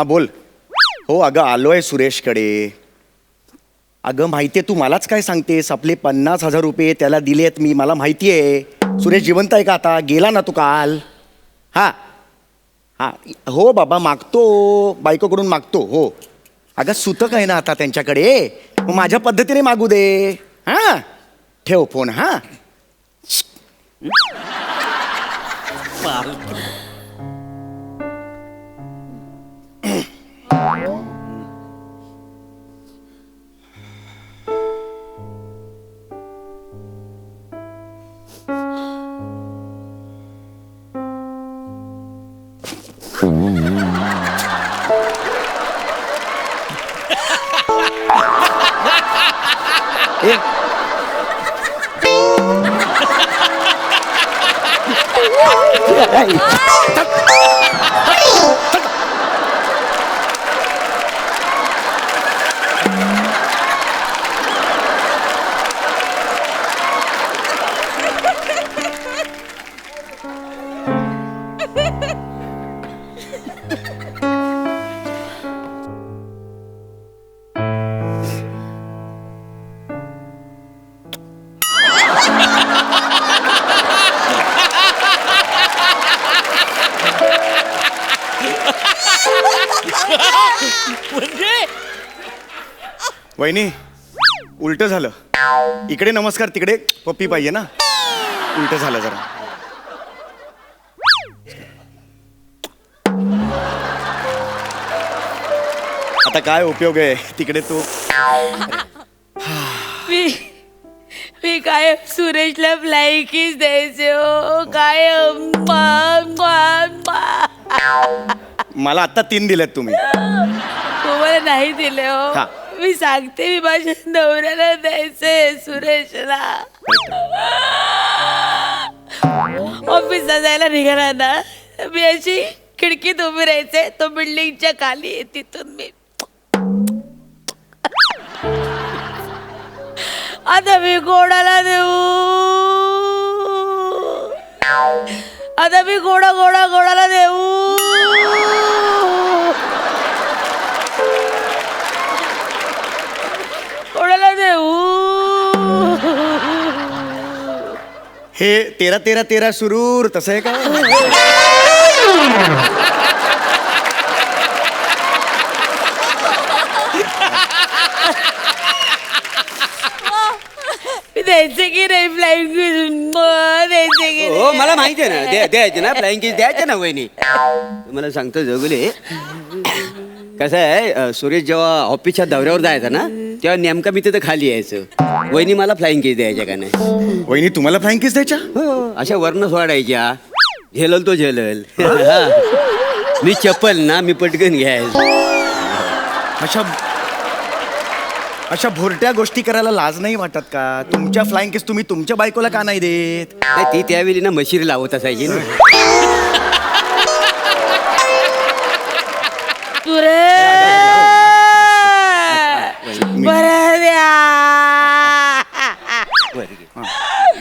हा बोल. हो अगं आलोय सुरेशकडे. अगं माहितीये तू मलाच काय सांगतेस? आपले पन्नास हजार रुपये त्याला दिलेत मी मला माहिती आहे सुरेश जिवंत आहे का आता? गेला ना तू काल? हा. हा हो बाबा मागतो. बायकोकडून मागतो हो. अगं सुतक आहे ना आता त्यांच्याकडे. मग माझ्या पद्धतीने मागू दे. हा? ठेव फोन हा. ए म्हणजे? वहिनी उलट झालं. इकडे नमस्कार तिकडे पप्पी पाहिजे ना? उलट झालं जरा. आता काय उपयोग आहे? तिकडे तू. मी मी काय सुरेशला फ्लाय किस द्यायचे हो. काय. मला आता तीन दिलेत तुम्ही. तुम्हाला नाही दिले हो. हा. मी सांगते मी माझ्या नवऱ्याला द्यायचे सुरेशला. ऑफिसला जायला निघाला ना मी अशी खिडकीत उभी राहायचे तो बिल्डिंगच्या खाली तिथून मी. आता मी कोणाला देऊ. आता मी गोडा गोडा गोडाला देऊ. हे तेरा तेरा तेरा सुरूर तसं आहे का? द्यायचे की नाही फ्लाईंग द्यायचे की हो? मला माहिती आहे ना द्या द्यायचे ना फ्लाइंग किस द्यायचे ना वहिनी. तुम्हाला सांगतो जगुले. कसं आहे अं, सुरेश जेव्हा ऑफिसच्या दौऱ्यावर जायचा ना तेव्हा नेमका मी तिथं खाली यायचं. वहिनी मला फ्लाइंग किस द्यायच्या का नाही? वहिनी तुम्हाला फ्लँकीस द्यायच्या? हो अशा वर्ण सोडायच्या. झेलल तो झेलल. हा. मी चप्पल ना मी पटकन घ्यायचं. अशा अशा भोरट्या गोष्टी करायला लाज नाही वाटत का? तुमच्या फ्लाइंग किस तुम्ही तुमच्या बायकोला का नाही देत? नाही, ती त्यावेळी ना मशिरी लावत असायची ना. तुरे बरं द्या.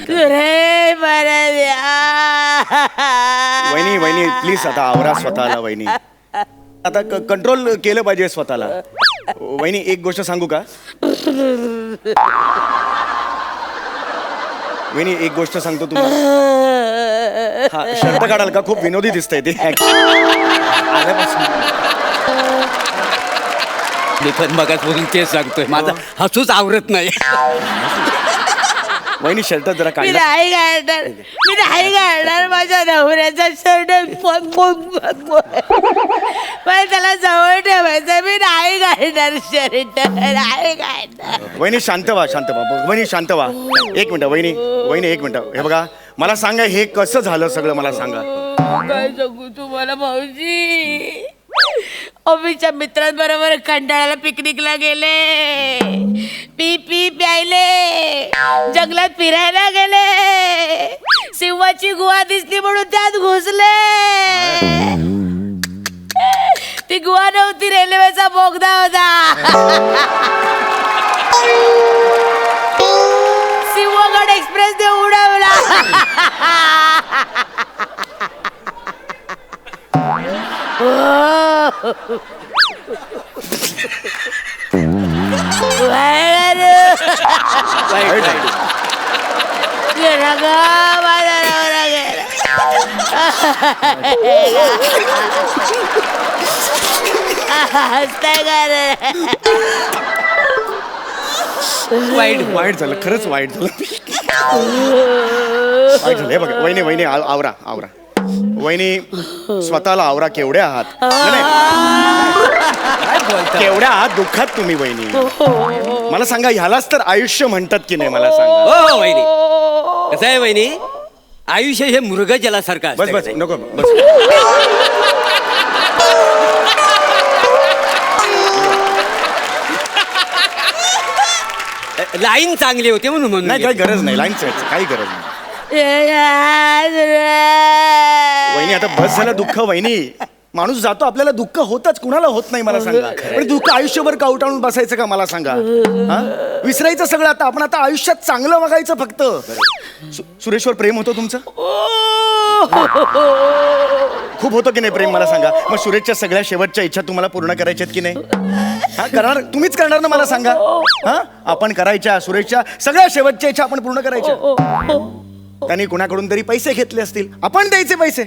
तुरे बरं द्या. वहिनी वहिनी प्लीज आता आवरा स्वतःला वहिनी. आता कंट्रोल केलं पाहिजे स्वतःला. वहिनी एक गोष्ट सांगू का? वहिनी एक गोष्ट सांगतो तुम्हाला. हा शर्ट काढाल का? खूप विनोदी दिसतंय ते. आल्यापासून. मी पण मगाच बोलून तेच सांगतोय. माझा हसूच आवरत नाही. वहिनी शर्ट जरा मी काढला नाही काढणार मी नाही काढणार माझ्या नवऱ्याचा शर्ट. मला त्याला जवळ ठेवायचं. मी नाही काढणार शर्ट. नाही काढणार वहिनी शांत व्हा शांत व्हा. वहिनी शांत व्हा. एक मिनिट वहिनी वहिनी एक मिनिट. हे बघा मला सांगा हे कसं झालं सगळं मला सांगा. काय सांगू तुम्हाला भाऊजी ऑफिसच्या मित्रांबरोबर खंडाळ्याला पिकनिकला गेले. पी पी प्यायले. जंगलात फिरायला गेले. सिंहाची गुहा दिसली म्हणून त्यात घुसले. ती गुहा नव्हती रेल्वेचा बोगदा होता. सिंहगड एक्सप्रेस ने उडवला. हसताय का रे वाईट वाईट झालं खरंच वाईट झालं. वाईट झालं. हे बघा वहिने वहिने आवरा आवरा. वहिनी स्वतःला आवरा केवढ्या आहात? नाही, नाही. केवढ्या आहात? दुःखात तुम्ही वहिनी. मला सांगा ह्यालाच तर आयुष्य म्हणतात की नाही मला सांगा? हो हो वहिनी. कसं आहे वहिनी? आयुष्य हे मृगजलासारखं बस असतं बस नाही? नको बस लाईन चांगली होती म्हणून म्हणून नाही काही घेतलं. गरज नाही लाईन काही गरज नाही. वहिनी आता बस झालं दुःख वहिनी. माणूस जातो आपल्याला दुःख होतच. कुणाला होत नाही मला सांगा. पण दुःख आयुष्यभर कावटाळून बसायचं का मला सांगा? हा? विसरायचं सगळं आता. आपण आता आयुष्यात चांगलं बघायचं फक्त. सु- सुरेशवर प्रेम होतं तुमचं? खूप होतं की नाही प्रेम मला सांगा? मग सुरेशच्या सगळ्या शेवटच्या इच्छा तुम्हाला पूर्ण करायच्या आहेत की नाही? हा करणार? तुम्हीच करणार ना मला सांगा? हा? आपण करायच्या सुरेशच्या सगळ्या शेवटच्या इच्छा आपण पूर्ण करायच्या. त्यांनी कुणाकडून तरी पैसे घेतले असतील. आपण द्यायचे पैसे.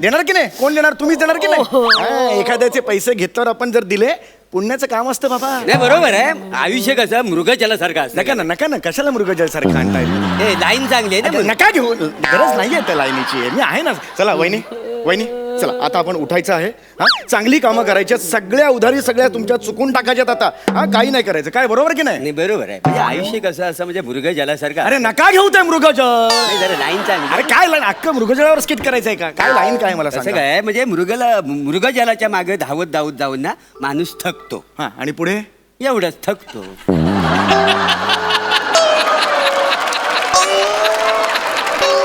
देणार की नाही? कोण देणार? तुम्हीच देणार की नाही? हा, एखाद्याचे पैसे घेतल्यावर आपण जर दिले पुण्याचं काम असतं बाबा. नाही बरोबर आहे. आयुष्य कसं? मृगजलासारखं असतं. नका ना नका ना. कशाला मृगजल सारखं आणताय? हे लाईन चांगली आहे ना. नका घेऊ. गरज नाहीये त्या लाईनीची. मी आहे ना. चला वहिनी. वहिनी. चला आता आपण उठायचं आहे. हा चांगली कामं करायची आहेत. सगळ्या उधारी सगळ्या तुमच्या चुकून टाकायच्यात आता. हा काही नाही करायचं. काय बरोबर की नाही? नाही बरोबर आहे. म्हणजे आयुष्य कसं असं म्हणजे मृगजलासारखं अरे नका घेऊ ते मृगजल. नाही, जरा लाईन चांगली. अरे काय लाईन अख्खं मृगजळावर स्किट करायचंय का? काय लाईन काय मला सांगा. काय म्हणजे मृगला मृगजलाच्या मागे धावत धावत जाऊन ना माणूस थकतो. हा आणि पुढे? एवढंच थकतो.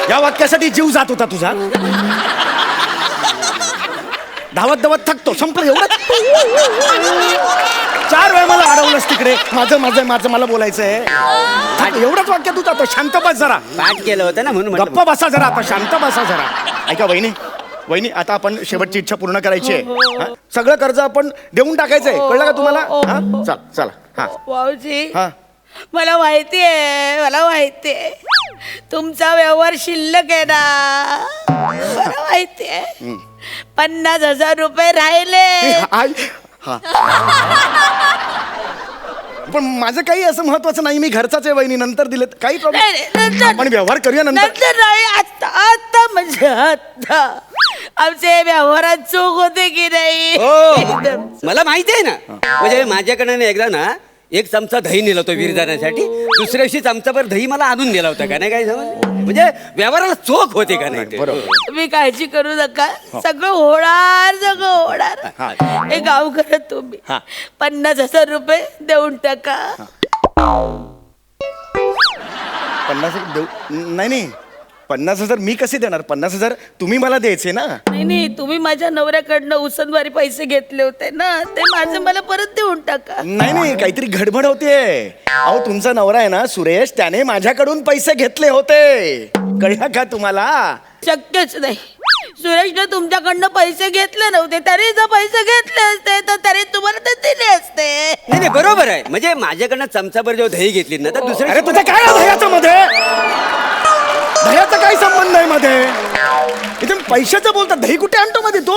या वाक्यासाठी जीव जात होता तुझा. धावत धावत थकतो. संपलं एवढं? चार वेळा मला अडवलंस तिकडे. माझं माझं माझं मला बोलायचंय. थक, एवढंच वाक्य तू जातो. शांत बस जरा. पाठ केलं होतं ना म्हणून. गप्प बसा जरा आता शांत बसा जरा. ऐका वहिनी वहिनी आता आपण शेवटची इच्छा पूर्ण करायची आहे. हा? सगळं कर्ज आपण देऊन टाकायचंय. कळलं का तुम्हाला? हा चल चला. हा. भाऊजी हा. मला माहिती आहे मला माहिती आहे. तुमचा व्यवहार शिल्लक आहे ना. मला माहिती आहे. पन्नास हजार रुपये राहिले. हा. पण माझं काही असं महत्वाचं नाही मी घरचाच आहे वहिनी नंतर दिलेत. काही नाही, नाही, प्रॉब्लेम नंतर- आपण व्यवहार करूया नंतर. नंतर नाही आता आता म्हणजे आता आमचे व्यवहारात चूक होते की नाही? एकदम. हो. मला माहिती आहे ना. म्हणजे माझ्याकडे ना एकदा ना एक चमचा दही नेला होता विरजाण्यासाठी दुसऱ्या दिवशी चमचाभर दही मला आणून दिला होता का नाही काय समज? म्हणजे व्यवहाराला चोख होते का नाही? ते? बरोबर. तुम्ही काळजी करू नका. सगळं होणार सगळं हा. होणार हे गाव करत तुम्ही. हा. पन्नास हजार रुपये देऊन टाका. पन्नास हजार देऊ नाही नाही. पन्नास हजार मी कसे देणार? पन्नास हजार तुम्ही मला द्यायचे ना. नाही नाही तुम्ही माझ्या नवऱ्याकडनं उसनवारी पैसे घेतले होते ना ते माझे मला परत देऊन टाका. नाही नाही काहीतरी गडबड होते. अहो तुमचा नवरा आहे ना सुरेश त्याने माझ्याकडून पैसे घेतले होते. कळलं का तुम्हाला? शक्यच नाही. सुरेशने तुमच्याकडनं पैसे घेतले नव्हते तरी जर पैसे घेतले असते तर तरी तुम्हाला ते दिले असते. नाही नाही बरोबर आहे. म्हणजे माझ्याकडनं चमचाभर जेव्हा दही घेतली ना तर दुसऱ्या अरे तुझं काय आहे दह्याचा काय संबंध आहे मध्ये? इथे पैशाचं बोलतात. दही कुठे आणतो मध्ये तू?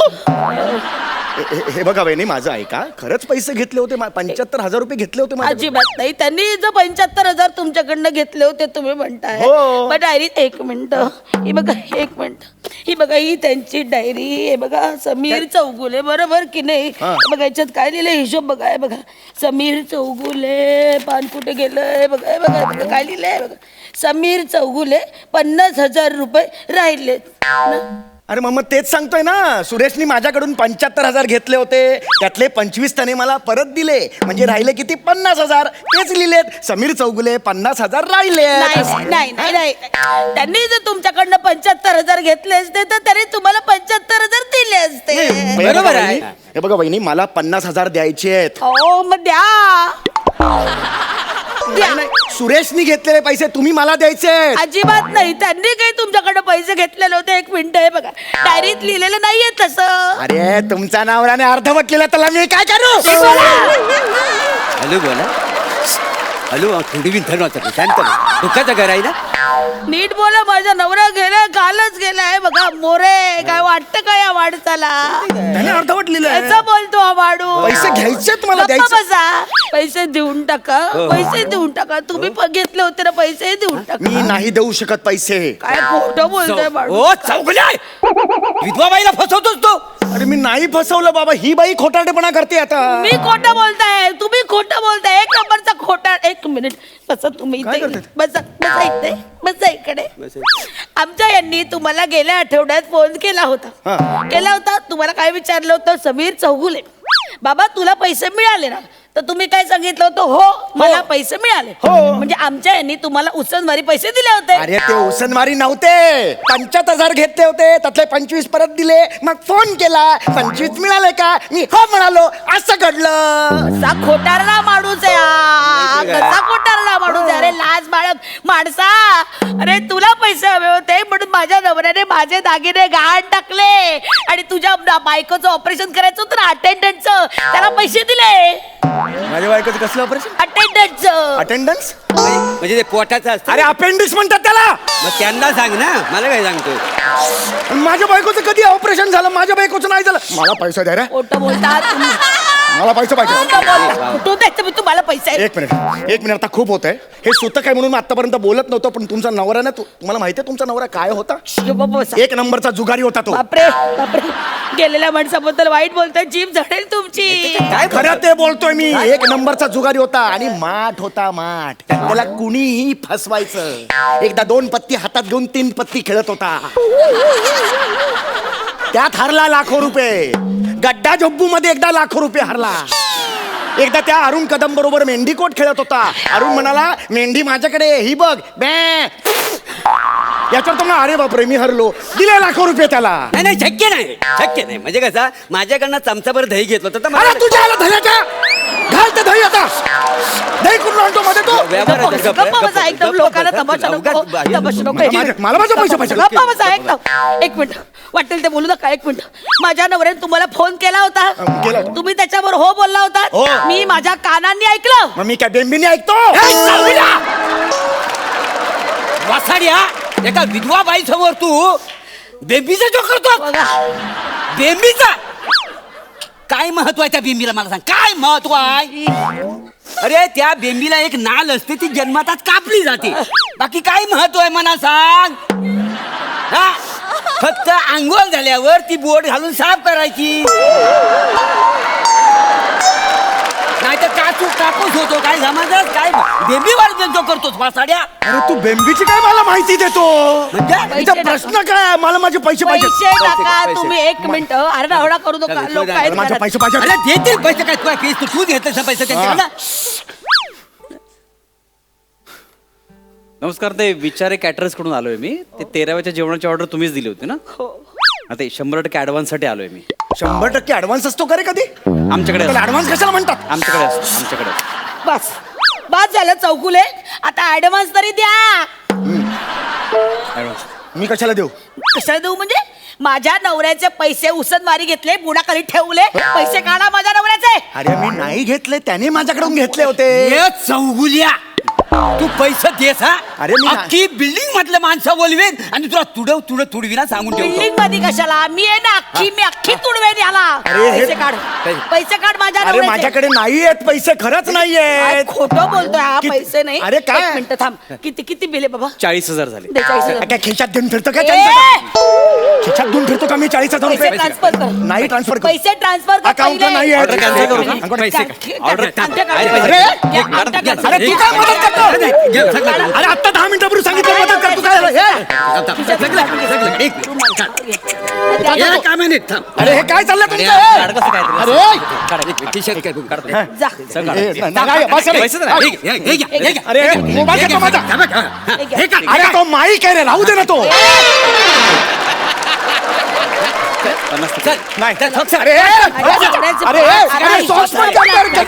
हे- हे- हे बघा वहिनी माझं ऐका. खरंच पैसे घेतले होते पंच्याहत्तर हजार रुपये घेतले होते माझ्याकडून. अजिबात नाही. त्यांनी जर पंच्याहत्तर हजार तुमच्याकडनं घेतले होते तुम्ही म्हणताय. हो. पण डायरी एक मिनिट. ही बघा एक मिनिट. ही बघा ही त्यांची डायरी. हे बघा समीर चौगुले. बरोबर की नाही? हा. बघा याच्यात काय लिहिलंय? हिशोब बघा हे बघा. समीर चौगुले पान कुठे गेलंय बघा हे बघा हे बघा काय लिहिलंय? बघा. समीर चौगुले पन्नास हजार रुपये राहिलेत. ना? अरे मग मग तेच सांगतोय ना. सुरेशनी माझ्याकडून पंच्याहत्तर हजार घेतले होते. त्यातले पंचवीस त्याने मला परत दिले. म्हणजे राहिले किती? पन्नास हजार. तेच लिहिलेत. समीर चौगुले पन्नास हजार राहिले. नाही नाही नाही नाही त्यांनी जर तुमच्याकडनं पंच्याहत्तर हजार घेतले असते तर तरी तुम्हाला पंच्याहत्तर हजार दिले असते. बरोबर आहे. हे बघा वहिनी मला पन्नास हजार द्यायचे आहेत. हो मग द्या. द्या. नाही, नाही, सुरेशनी घेतलेले पैसे तुम्ही मला द्यायचे. अजिबात नाही. त्यांनी काही तुमच्याकडे पैसे घेतलेले होते एक मिनिट आहे बघा. डायरीत लिहिलेलं नाहीये तसं. अरे तुमचा नवराने अर्धवट केला त्याला मी काय करू? हॅलो बोला. हॅलो थोडी विंथर वाचत शांत. दुःखाचं घर आहे ना? नीट बोला माझा नवरा गेलाय कालच गेलाय बघा. मोरे काय वाटतं का या माणसाला त्याने लिहिलंय कसं बोलतो हा माणूस पैसे घ्यायचेत मला गप्पा द्यायचे. बसा. पैसे देऊन टाका पैसे देऊन टाका. तुम्ही पण घेतले होते ना पैसे देऊन टाका. मी नाही देऊ शकत पैसे. काय खोटं बोलतोय माणूस ओ चौगले! विधवा बाईला फसवतोस तू? अरे मी नाही फसवलं बाबा. ही बाई खोटारडेपणा करते आता. मी खोटं बोलताय. तुम्ही खोटं बोलताय. एक नंबरचा खोटा एक मिनिट. बसा तुम्ही काय इथे? बसा बसा इथे. आमच्या यांनी तुम्हाला गेल्या आठवड्यात फोन केला होता. हा. केला होता? तुम्हाला काय विचारलं होतं? समीर चौगुले. बाबा तुला पैसे मिळाले ना? तर तुम्ही काय सांगितलं होतं? हो मला पैसे मिळाले. हो. म्हणजे आमच्या यांनी तुम्हाला उसनवारी पैसे दिले होते. अरे ते उसनमारी नव्हते. पंचाहत्तर हजार घेतले होते. त्यातले पंचवीस परत दिले. मग फोन केला. पंचवीस मिळाले का? मी हो म्हणालो असं घडलं. कसा खोटारला माणूस आहे हा. कसा खोटारला माणूस आहे बाळक माणसा अरे तुला पैसे हवे होते म्हणून माझ्या नवऱ्याने माझे दागिने गहाण टाकले. आणि तुझ्या ना- बायकोचं ऑपरेशन करायचं होतं ना अटेंडंटचं त्याला पैसे दिले. माझ्या बायकोचं कसलं ऑपरेशन अटेंडंटचं अटेंडन्स म्हणजे ते पोटाचं असतं अरे अपेंडिक्स म्हणतात त्याला. मग त्यांना सांग ना. मला काय सांगतो? माझ्या बायकोचं कधी ऑपरेशन झालं? माझ्या बायकोचं नाही झालं. मला पैसा द्या रे. खोटं बोलतात. तुम्ही. मला पैसा पाहिजे. कुठून द्यायचं मी? तुम्हाला पैसे. एक मिनिट. एक मिनिट आता खूप होत आहे हे सुतक आहे म्हणून मी आतापर्यंत बोलत नव्हतो पण तुमचा नवरा ना तु- तुम्हाला माहिती आहे तुमचा नवरा काय होता? बाबा. एक नंबरचा जुगारी होता तो. बापरे बापरे. गेलेल्या माणसाबद्दल वाईट बोलतोय जीभ झडेल तुमची. काय खरं ते बोलतोय मी. एक नंबरचा जुगारी होता आणि माठ होता माठ. त्याला कुणीही फसवायचं. एकदा दोन पत्ती हातात घेऊन तीन पत्ती खेळत होता. त्यात हरला लाखो रुपये. गड्डा जब्बू मध्ये एकदा लाखो रुपये हरला. एकदा त्या अरुण कदम बरोबर मेंढीकोट खेळत होता. अरुण म्हणाला मेंढी माझ्याकडे ही बघ. बॅ. याच्यावर अरे बापरे मी हरलो. दिले लाखो रुपये त्याला. नाही नाही शक्य नाही. शक्य नाही. म्हणजे कसं माझ्याकडनं चमचाभर दही घेतलं तर तुझ्या घाल ते दही आता. दही आणतो मध्ये तो व्यवहार आहे, गप्पा गप्प- बसा, गप्प- एकदम लोकांना तमाशा नको तमाशा नको. मला माझे- मला माझे पैसे पाहिजे. गप्पा बसा, एकदम. एक मिनिट. वाटेल ते बोलू नका एक मिनिट. माझ्या नवऱ्याने तुम्हाला फोन केला होता. अं, केला होता. तुम्ही त्याच्यावर हो बोलला हो. होता मी माझ्या कानांनी ऐकलं. मग मी काय बेंबीने ऐकतो? वासाड्या एका विधवा बाई समोर तू बेंबीचा जो करतो बघा. बेंबीचा काय महत्त्व आहे त्या बेंबीला? मला सांग. काय महत्त्व आहे? अरे त्या बेंबीला एक नाल असते ती जन्मतात कापली जाते. बाकी काय महत्त्व आहे मला सांग? हा? फक्त आंघोळ झाल्यावर ती बोट घालून साफ करायची. कापूस होतो काय समाजात काय बेंबीवर जो करतोस वासाड्या अरे तू बेंबीची काय मला माहिती देतो? म्हणजे? इथं प्रश्न काय आहे? मला माझे पैसे पाहिजे पैसे टाका पैसे. तुम्ही एक मिनिट आरडाओरडा करू नका. लोक आहेत. माझे घरात. पैसे पाहिजे अरे देतील पैसे काय? तुला केस तू तू घेतलं पैसे त्यांच्याकडनं? नमस्कार ते विचारे कॅटरर्सकडून आलोय मी. ते तेराव्याच्या जेवणाची ऑर्डर तुम्हीच दिली होती ना? हो. आता हे शंभर टक्के ऍडव्हान्ससाठी आलोय मी. शंभर टक्के ऍडव्हान्स असतो का रे कधी? आमच्याकडे त्याला असतो. ऍडव्हान्स कशाला म्हणतात? आमच्याकडे असतो आमच्याकडे असतो. बस. बस झालं चौकुले आता ऍडव्हान्स तरी द्या. Advance. मी कशाला देऊ? कशाला देऊ म्हणजे? माझ्या नवऱ्याचे पैसे उसनवारी घेतले बुडाखाली ठेवले. पैसे काढा माझ्या नवऱ्याचे. अरे मी नाही घेतले त्याने माझ्याकडून घेतले होते. ए चौगुल्या. तू पैसे देस हा? अरे मी अख्खी बिल्डिंग मधले माणसं बोलवेन आणि तुला तुडव तुड तुडविना सांगून ठेवतो. बिल्डिंगमध्ये कशाला? मी आहे ना अख्खी मी अख्खी तुडवेन याला. अरे हे- पैसे काढ. पैसे काढ माझ्या अरे नवऱ्याचे. माझ्याकडे नाही आहेत पैसे खरंच नाही काय आहेत खोटं बोलतोय हा? किती- पैसे नाही. अरे काय? एक मिनिट थांब. किती किती बिले बाबा? चाळीस हजार झाले. काय खिशात देऊन फिरतो का! चाळीस हजार? खिशात देऊन फिरतो का मी चाळीस हजार पैसे रुपये ट्रान्सफर कर. नाही ट्रान्सफर पैसे ट्रान्सफर कर पहिले. नाही Order cancel करू. का? पैसे Order- आमच्या अरे, काढ. अरे, तू काय मदत करतो. अरे आता दहा मिनिटापूर्वी सांगितलं मदत कर तू काय झालं? हे? सगळं, सगळं, एक नीट, थांब. अरे हे काय चाललंय अरे, तुमचं काय? अरे काय. जा. हे. नाही, नाही, बस रे. हे हे हे. अरे मोबाईल हे घेतो माझा हा हा, हा. हे. हे तो माईक आहे रे राहू दे ना तो नाही. अरे अरे अरे सॉस पण कर, कर,